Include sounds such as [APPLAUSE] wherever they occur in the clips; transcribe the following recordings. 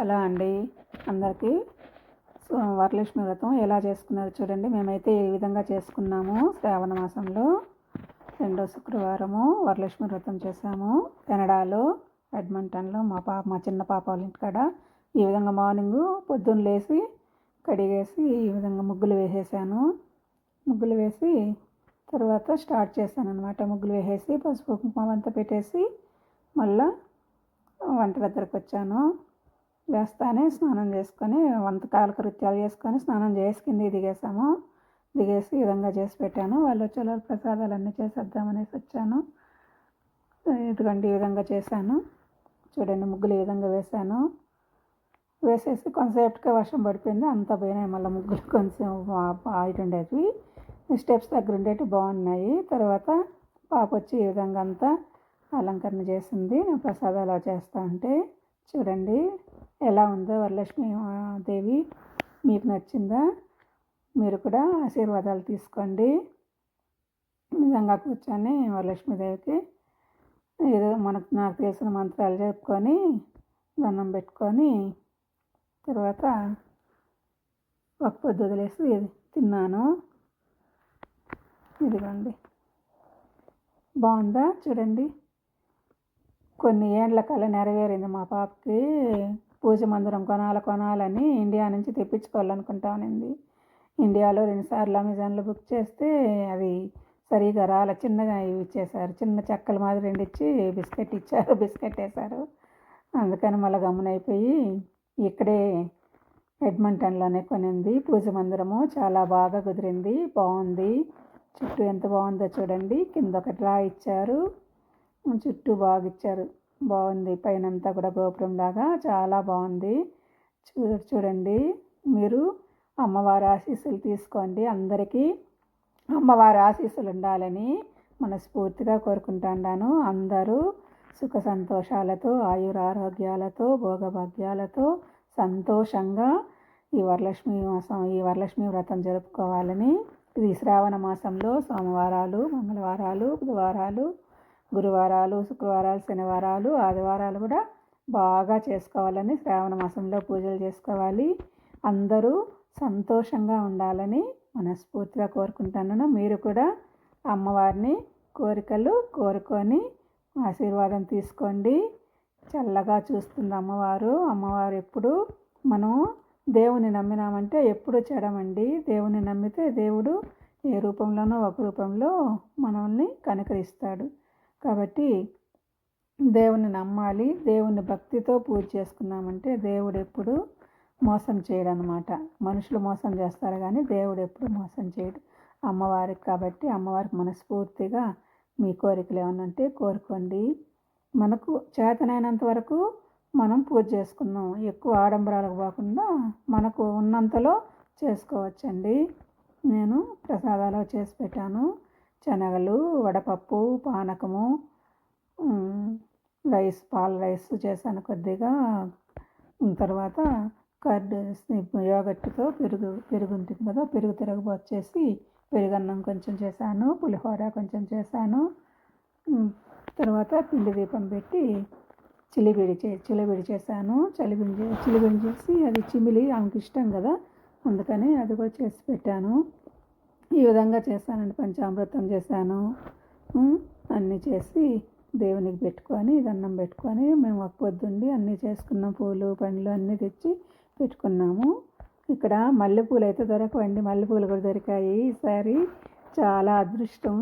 Hello అండి. అందరికీ so Varalakshmi వ్రతం ఎలా చేసుకున్నారు చూడండి. మేమైతే ఈ విధంగా చేసుకున్నాము శ్రావణ మాసంలో రెండో శుక్రవారము వరలక్ష్మి వ్రతం చేసాము కెనడాలో ఎడ్మంటన్లో మా పాప మా చిన్న పాప వాళ్ళ ఇంటికాడ ఈ విధంగా మార్నింగ్ పొద్దున్న లేచి కడిగేసి ఈ విధంగా ముగ్గులు వేసేసాను. ముగ్గులు వేసి తర్వాత స్టార్ట్ చేశాను అనమాట ముగ్గులు వేసేసి పసుపు కుంకుమ అంతా పెట్టేసి మళ్ళా వంట దగ్గరకు వచ్చాను. వేస్తానే స్నానం చేసుకొని వంట కాలకృత్యాలు చేసుకొని స్నానం చేసి కింద దిగేసాము దిగేసి ఈ విధంగా చేసి పెట్టాను. వాళ్ళు వచ్చే ప్రసాదాలు అన్నీ చేసేద్దామనేసి వచ్చాను. ఇదిగోండి ఈ విధంగా చేశాను. చూడండి ముగ్గులు ఈ విధంగా వేశాను. వేసేసి కొంతసేపటికే వర్షం పడిపోయింది. అంతా పోయినాయి మళ్ళీ ముగ్గులు. కొంచెం ఆయిట్ ఉండేవి స్టెప్స్ దగ్గర ఉండేవి బాగున్నాయి. తర్వాత పాప వచ్చి ఈ విధంగా అంతా అలంకరణ చేసింది. నేను ప్రసాదాలు చేస్తా అంటే చూడండి. ఎలా ఉందో వరలక్ష్మి దేవి మీకు నచ్చిందా? మీరు కూడా ఆశీర్వాదాలు తీసుకోండి. నిజంగా కూర్చొని వరలక్ష్మీదేవికి ఏదో మనకు నాకు తెలిసిన మంత్రాలు చెప్పుకొని దండం పెట్టుకొని తర్వాత ఒక పొద్దు వదిలేసి తిన్నాను. ఇదిగోండి. బాగుందా? చూడండి. కొన్ని ఏండ్ల కళ నెరవేరింది మా పాపకి. పూజ మందిరం కొనాల కొనాలని ఇండియా నుంచి తెప్పించుకోవాలనుకుంటామనింది ఇండియాలో రెండుసార్లు అమెజాన్లో బుక్ చేస్తే అది సరిగా రాలే. చిన్నగా ఇవి ఇచ్చేసారు చిన్న చెక్కల మాదిరి రెండు ఇచ్చి బిస్కెట్ ఇచ్చారు బిస్కెట్ వేశారు. అందుకని మళ్ళీ గమ్మునైపోయి ఇక్కడే ఎడ్మంటన్లోనే కొనింది. పూజ మందిరము చాలా బాగా కుదిరింది. బాగుంది. చుట్టూ ఎంత బాగుందో చూడండి. కింద ఒక డ్రా ఇచ్చారు చుట్టూ బాగా ఇచ్చారు బాగుంది. పైన అంతా కూడా గోపురం లాగా చాలా బాగుంది. చూ చూడండి. మీరు అమ్మవారి ఆశీస్సులు తీసుకోండి. అందరికీ అమ్మవారి ఆశీస్సులు ఉండాలని మనస్ఫూర్తిగా కోరుకుంటున్నాను అందరూ సుఖ సంతోషాలతో ఆయురారోగ్యాలతో భోగభాగ్యాలతో సంతోషంగా ఈ వరలక్ష్మి మాసం ఈ వరలక్ష్మి వ్రతం జరుపుకోవాలని. ఇది శ్రావణ మాసంలో సోమవారాలు మంగళవారాలు బుధవారాలు గురువారాలు శుక్రవారాలు శనివారాలు ఆదివారాలు కూడా బాగా చేసుకోవాలని శ్రావణ మాసంలో పూజలు చేసుకోవాలి. అందరూ సంతోషంగా ఉండాలని మనస్ఫూర్తిగా కోరుకుంటున్నాను. మీరు కూడా అమ్మవారిని కోరికలు కోరుకొని ఆశీర్వాదం తీసుకోండి. చల్లగా చూస్తుంది అమ్మవారు. అమ్మవారు ఎప్పుడు మనం దేవుని నమ్మినామంటే ఎప్పుడు చెడమండి. దేవుని నమ్మితే దేవుడు ఏ రూపంలోనో ఒక రూపంలో మనల్ని కనుకరిస్తాడు. కాబట్టి దేవుని నమ్మాలి దేవుని భక్తితో పూజ చేసుకున్నామంటే దేవుడు ఎప్పుడు మోసం చేయడు అనమాట మనుషులు మోసం చేస్తారు కానీ దేవుడు ఎప్పుడు మోసం చేయడు. అమ్మవారికి కాబట్టి అమ్మవారికి మనస్ఫూర్తిగా మీ కోరికలు ఏమన్నా ఉంటే కోరుకోండి. మనకు చేతనైనంత వరకు మనం పూజ చేసుకుందాం. ఎక్కువ ఆడంబరాలకు పోకుండా మనకు ఉన్నంతలో చేసుకోవచ్చండి. నేను ప్రసాదాలు చేసి పెట్టాను. శనగలు వడపప్పు పానకము రైస్ పాల రైస్ చేశాను కొద్దిగా. తర్వాత కర్డ్ యోగట్టుతో పెరుగు పెరుగు ఉంటుంది కదా పెరుగు తిరగబోతు చేసి పెరుగన్నం కొంచెం చేశాను పులిహోర కొంచెం చేశాను. తర్వాత పిండి దీపం పెట్టి చిలిబిడి చే చిలిబిడి చేశాను. చలిబిడి చిలిబిడి చేసి అది చిమిలి ఆమెకి ఇష్టం కదా అందుకని అది కూడా చేసి పెట్టాను. ఈ విధంగా చేశానండి. పంచామృతం చేశాను. అన్నీ చేసి దేవునికి పెట్టుకొని దండం పెట్టుకొని మేము ఒక పొద్దుండి అన్నీ చేసుకున్నాం. పూలు పండ్లు అన్నీ తెచ్చి పెట్టుకున్నాము. ఇక్కడ మల్లెపూలు అయితే దొరకవండి. మల్లెపూలు కూడా దొరికాయి. ఈసారి చాలా అదృష్టం.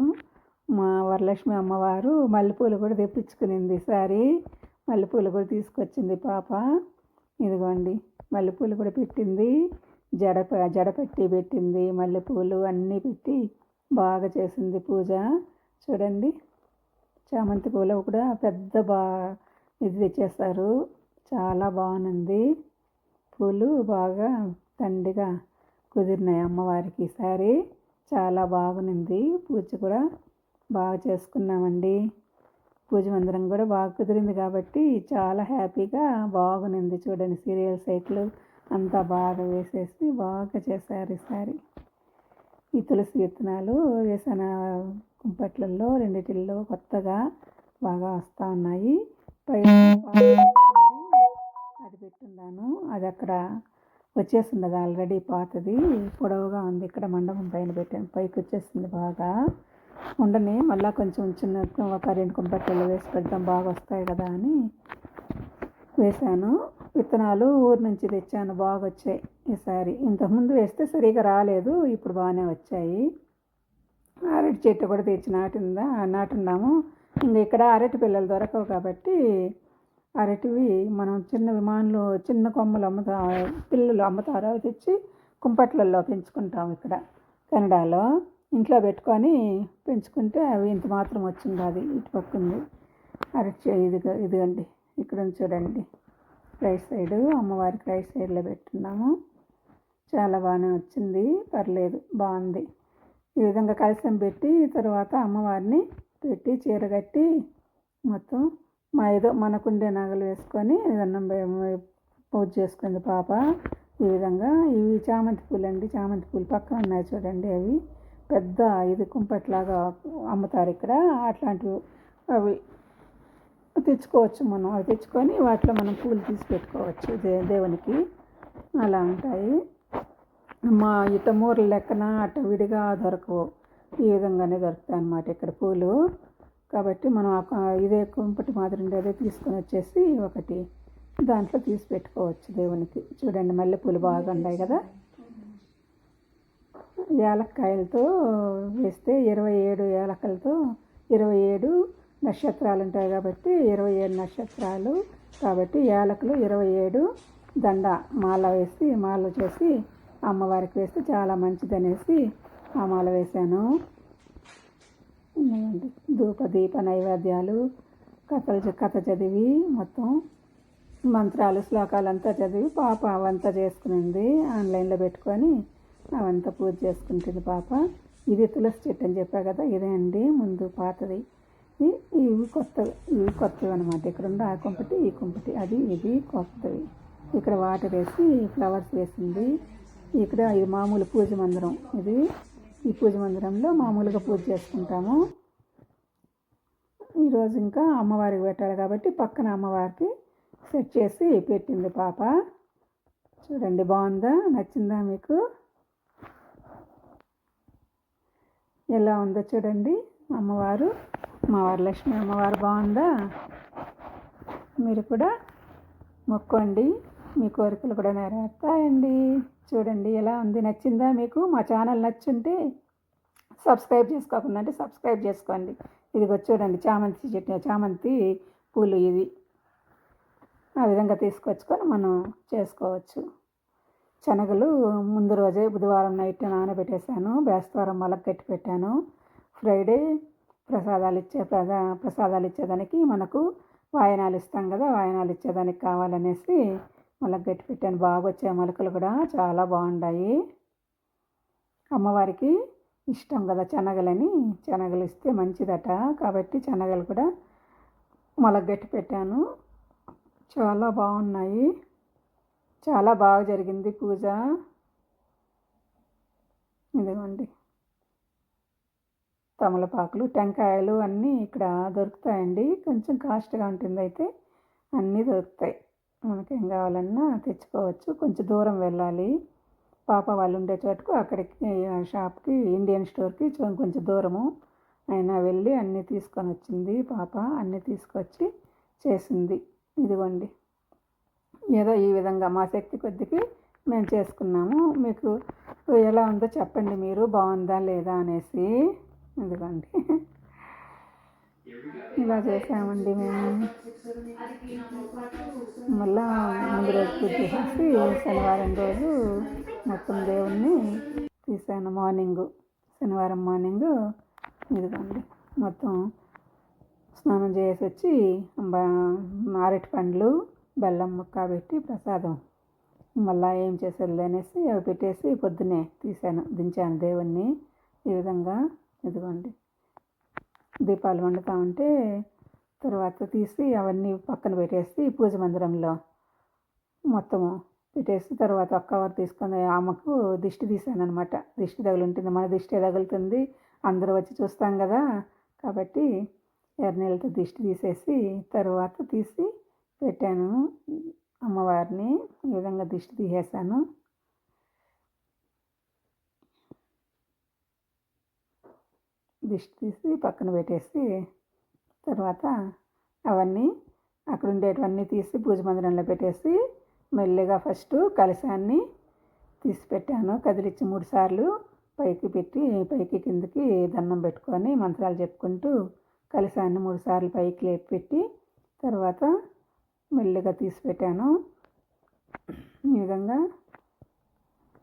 మా వరలక్ష్మి అమ్మవారు మల్లెపూలు కూడా తెప్పించుకునింది ఈసారి. మల్లెపూలు కూడా తీసుకొచ్చింది పాప. ఇదిగోండి మల్లెపూలు కూడా పెట్టింది. జడ జడ పెట్టి పెట్టింది మల్లెపూలు అన్నీ పెట్టి బాగా చేసింది పూజ. చూడండి చామంతి పూలు కూడా పెద్ద బా ఇది తెచ్చేస్తారు. చాలా బాగుంది. పూలు బాగా తండిగా కుదిరినాయి అమ్మవారికి ఈసారి. చాలా బాగునింది పూజ కూడా బాగా చేసుకున్నామండి. పూజ మందిరం కూడా బాగా కుదిరింది కాబట్టి చాలా హ్యాపీగా బాగునింది చూడండి సీరియల్ సైట్లు అంతా బాగా వేసేసి బాగా చేశారు ఈసారి ఈ తులసి విత్తనాలు వేసిన కుంపట్లలో రెండిటిల్లో కొత్తగా బాగా వస్తూ ఉన్నాయి. పై [LAUGHS] అది పెట్టున్నాను. అది అక్కడ వచ్చేసింది ఆల్రెడీ పాతది. పొడవుగా ఉంది. ఇక్కడ మండపం పైన పెట్టాను. పైకి వచ్చేసింది బాగా. ఉండని మళ్ళీ కొంచెం చిన్న ఒక రెండు కుంపట్లలో వేసి పెడతాం బాగా వస్తాయి కదా అని వేశాను విత్తనాలు ఊరు నుంచి తెచ్చాను బాగా వచ్చాయి ఈసారి ఇంతకుముందు వేస్తే సరిగా రాలేదు ఇప్పుడు బాగానే వచ్చాయి. అరటి చెట్టు కూడా తెచ్చి నాటిందా నాటున్నాము. ఇంకా ఇక్కడ అరటి పిల్లలు దొరకవు కాబట్టి అరటివి మనం చిన్న విమానంలో చిన్న కొమ్మలు అమ్ముతా పిల్లలు అమ్ముతారు అవి తెచ్చి కుంపట్లలో పెంచుకుంటాం ఇక్కడ కెనడాలో. ఇంట్లో పెట్టుకొని పెంచుకుంటే అవి ఇంత మాత్రం వచ్చింది అది ఇటు పక్కుంది అరటి ఇది ఇదిగండి ఇక్కడ చూడండి. రైట్ సైడ్ అమ్మవారికి రైట్ సైడ్లో పెట్టున్నాము. చాలా బాగానే వచ్చింది. పర్లేదు బాగుంది. ఈ విధంగా కలసం పెట్టి తర్వాత అమ్మవారిని పెట్టి చీర కట్టి మొత్తం మా ఏదో మనకుండే నగలు వేసుకొని దండం పూజ చేసుకుంది పాప. ఈ విధంగా ఇవి చామంతి పూలు అండి చామంతి పూలు పక్కన ఉన్నాయి చూడండి అవి. పెద్ద ఇది కుంపట్లాగా అమ్ముతారు ఇక్కడ. అట్లాంటివి అవి తెచ్చుకోవచ్చు మనం. అవి తెచ్చుకొని వాటిలో మనం పూలు తీసి పెట్టుకోవచ్చు. దే దేవునికి అలా ఉంటాయి. మా ఇట మూరలు లెక్కన అట్ట విడిగా దొరకవు. ఈ విధంగానే దొరుకుతాయి అన్నమాట ఇక్కడ పూలు. కాబట్టి మనం ఇదే కుంపటి మాదిరి ఉండేదే తీసుకొని వచ్చేసి ఒకటి దాంట్లో తీసి పెట్టుకోవచ్చు దేవునికి. చూడండి మల్లెపూలు బాగా ఉన్నాయి కదా. ఏలక్కాయలతో వేస్తే ఇరవై ఏడు ఏలకలతో ఇరవై ఏడు నక్షత్రాలు ఉంటాయి కాబట్టి ఇరవై ఏడు నక్షత్రాలు. కాబట్టి యాలకులు ఇరవై ఏడు. దండ మాల వేసి మాల చేసి అమ్మవారికి వేస్తే చాలా మంచిదనేసి ఆ మాల వేశాను. ధూప దీప నైవేద్యాలు కథలు కథ చదివి మొత్తం. మంత్రాలు శ్లోకాలు అంతా చదివి పాప అవంతా చేసుకునింది. ఆన్లైన్లో పెట్టుకొని అవంతా పూజ చేసుకుంటుంది పాప. ఇది తులసి చెట్టు అని చెప్పా కదా ఇదే అండి ముందు పాతది. ఇవి కొత్తవి ఇవి కొత్తవి అనమాట ఇక్కడ ఉండే ఆ కుంపటి ఈ కుంపటి. అది ఇది కొత్తవి. ఇక్కడ వాటర్ వేసి ఫ్లవర్స్ వేసింది. ఇక్కడ ఇది మామూలు పూజ మందిరం. ఇది ఈ పూజ మందిరంలో మామూలుగా పూజ చేసుకుంటాము. ఈరోజు ఇంకా అమ్మవారికి పెట్టాలి కాబట్టి పక్కన అమ్మవారికి సెట్ చేసి పెట్టింది పాప. చూడండి బాగుందా? నచ్చిందా మీకు? ఎలా ఉందో చూడండి అమ్మవారు. మా వరలక్ష్మి అమ్మవారు బాగుందా? మీరు కూడా మొక్కండి. మీ కోరికలు కూడా నెరవేర్తాయండి. చూడండి ఎలా ఉంది. నచ్చిందా మీకు? మా ఛానల్ నచ్చుంటే సబ్స్క్రైబ్ చేసుకోకుండా అంటే సబ్స్క్రైబ్ చేసుకోండి. ఇది చూడండి చామంతి చెట్టు చామంతి పూలు ఇది. ఆ విధంగా తీసుకొచ్చుకొని మనం చేసుకోవచ్చు. శనగలు ముందు రోజే బుధవారం నైట్ నానబెట్టేశాను. బేస్తవారం మొలక కట్టి పెట్టాను. ఫ్రైడే ప్రసాదాలు ఇచ్చే ప్రదా ప్రసాదాలు ఇచ్చేదానికి మనకు వాయనాలు ఇస్తాం కదా వాయనాలు ఇచ్చేదానికి కావాలనేసి మళ్ళీ గట్టి పెట్టాను. బాగా వచ్చే మొలకలు కూడా చాలా బాగుండాయి. అమ్మవారికి ఇష్టం కదా శనగలని శనగలు ఇస్తే మంచిదట. కాబట్టి శనగలు కూడా మొలగట్టి పెట్టాను. చాలా బాగున్నాయి. చాలా బాగా జరిగింది పూజ. ఇదిగోండి. తమలపాకులు టెంకాయలు అన్నీ ఇక్కడ దొరుకుతాయండి. కొంచెం కాస్ట్గా ఉంటుంది అయితే అన్నీ దొరుకుతాయి. మనకేం కావాలన్నా తెచ్చుకోవచ్చు. కొంచెం దూరం వెళ్ళాలి. పాప వాళ్ళు ఉండే చోటుకు అక్కడికి షాప్కి ఇండియన్ స్టోర్కి కొంచెం దూరము. అయినా వెళ్ళి అన్నీ తీసుకొని వచ్చింది పాప. అన్నీ తీసుకొచ్చి చేసింది. ఇదిగోండి. ఏదో ఈ విధంగా మా శక్తి కొద్దికి మేము చేసుకున్నాము. మీకు ఎలా ఉందో చెప్పండి మీరు. బాగుందా లేదా అనేసి. ఎందుకండి ఇలా చేసామండి మేము. మళ్ళా ముందు రోజు పూజ చేసి శనివారం రోజు మొత్తం దేవుణ్ణి తీసాను మార్నింగు. శనివారం మార్నింగ్ ఇదిగోండి మొత్తం స్నానం చేసి వచ్చి మారెటి పండ్లు బెల్లం ముక్క పెట్టి ప్రసాదం. మళ్ళీ ఏం చేసేది అనేసి అవి పెట్టేసి పొద్దున్నే తీసాను దించాను దేవుణ్ణి. ఈ విధంగా ఇదిగోండి. దీపాలు వండుతూ ఉంటే తర్వాత తీసి అవన్నీ పక్కన పెట్టేసి పూజ మందిరంలో మొత్తము పెట్టేసి తర్వాత ఒక్క అవర్ తీసుకొని ఆమెకు దిష్టి తీసాను అనమాట దిష్టి తగులుంటుంది. మన దిష్టి తగులుతుంది. అందరూ వచ్చి చూస్తాం కదా. కాబట్టి ఎర్రనీళ్ళతో దిష్టి తీసేసి తర్వాత తీసి పెట్టాను. అమ్మవారిని ఈ విధంగా దిష్టి తీసేసాను. దిష్టి తీసి పక్కన పెట్టేసి తర్వాత అవన్నీ అక్కడ ఉండేటివన్నీ తీసి పూజ మందిరంలో పెట్టేసి మెల్లిగా ఫస్ట్ కలశాన్ని తీసి పెట్టాను. కదిలిచ్చి మూడు సార్లు పైకి పెట్టి పైకి కిందకి దండం పెట్టుకొని మంత్రాలు చెప్పుకుంటూ కలశాన్ని మూడు సార్లు పైకి లేపి పెట్టి తర్వాత మెల్లిగా తీసి పెట్టాను. ఈ విధంగా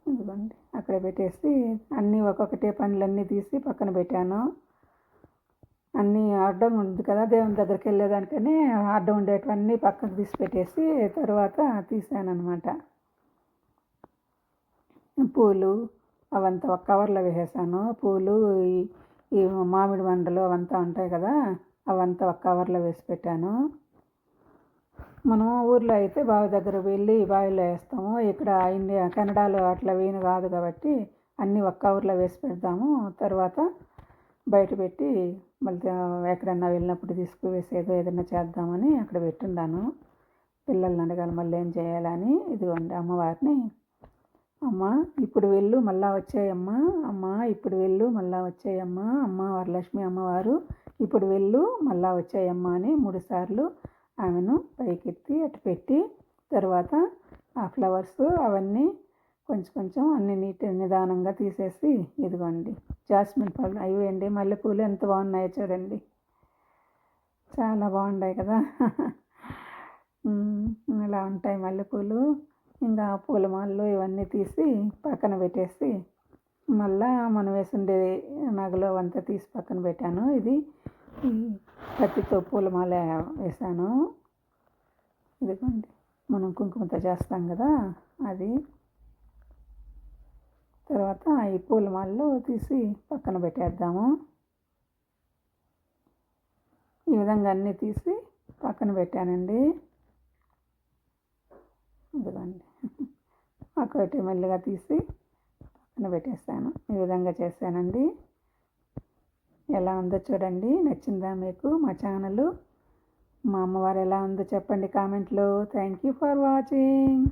ఇదిగోండి అక్కడ పెట్టేసి అన్నీ ఒక్కొక్కటే పనులన్నీ తీసి పక్కన పెట్టాను. అన్నీ అడ్డం ఉంది కదా దేవుని దగ్గరికి వెళ్ళేదానికనే అడ్డం ఉండేటివన్నీ పక్కకు తీసి పెట్టేసి తర్వాత తీసాను అనమాట పూలు అవంతా ఒక కవర్లో వేసేసాను. పూలు ఈ- ఈ మామిడి మండలు అవంతా ఉంటాయి కదా అవంతా ఒక కవర్లో వేసి పెట్టాను. మనం ఊర్లో అయితే బావి దగ్గర వెళ్ళి బావిలో వేస్తాము. ఇక్కడ ఇండియా కెనడాలో అట్లా వీలు కాదు కాబట్టి అన్నీ ఒక్క ఊర్లో వేసి పెడతాము. తర్వాత బయట పెట్టి మళ్ళీ ఎక్కడన్నా వెళ్ళినప్పుడు తీసుకువేసేదో ఏదైనా చేద్దామని అక్కడ పెట్టున్నాను పిల్లల్ని అడగాలి మళ్ళీ ఏం చేయాలని. ఇదిగోండి అమ్మవారిని. అమ్మ ఇప్పుడు వెళ్ళు మళ్ళా వచ్చాయమ్మా. అమ్మ ఇప్పుడు వెళ్ళు మళ్ళా వచ్చాయమ్మ. అమ్మ వరలక్ష్మి అమ్మవారు ఇప్పుడు వెళ్ళు మళ్ళా వచ్చాయమ్మ అని మూడుసార్లు ఆమెను పైకెత్తి అటు పెట్టి తర్వాత ఆ ఫ్లవర్స్ అవన్నీ కొంచెం కొంచెం అన్ని నీటి నిదానంగా తీసేసి ఇదిగోండి జాస్మిన్ పళ్ళు అయ్యండి మల్లెపూలు ఎంత బాగున్నాయో చూడండి. చాలా బాగున్నాయి కదా. ఇలా ఉంటాయి మల్లెపూలు. ఇంకా పూలమాలలు ఇవన్నీ తీసి పక్కన పెట్టేసి మళ్ళా మనం వేసుండే నగలు అంతా తీసి పక్కన పెట్టాను. ఇది ఈ కత్తితో పూలమాల వేసాను ఇదిగోండి మనం కుంకుమతో చేస్తాం కదా అది. తర్వాత ఈ పూలమాలలో తీసి పక్కన పెట్టేద్దాము. ఈ విధంగా అన్నీ తీసి పక్కన పెట్టానండి. ఇదిగోండి [LAUGHS] ఒకటి మెల్లిగా తీసి పక్కన పెట్టేస్తాను. ఈ విధంగా చేశానండి. ఎలా ఉందో చూడండి. నచ్చిందా మీకు మా ఛానల్? మా అమ్మవారు ఎలా ఉందో చెప్పండి కామెంట్లో. Thank you for watching.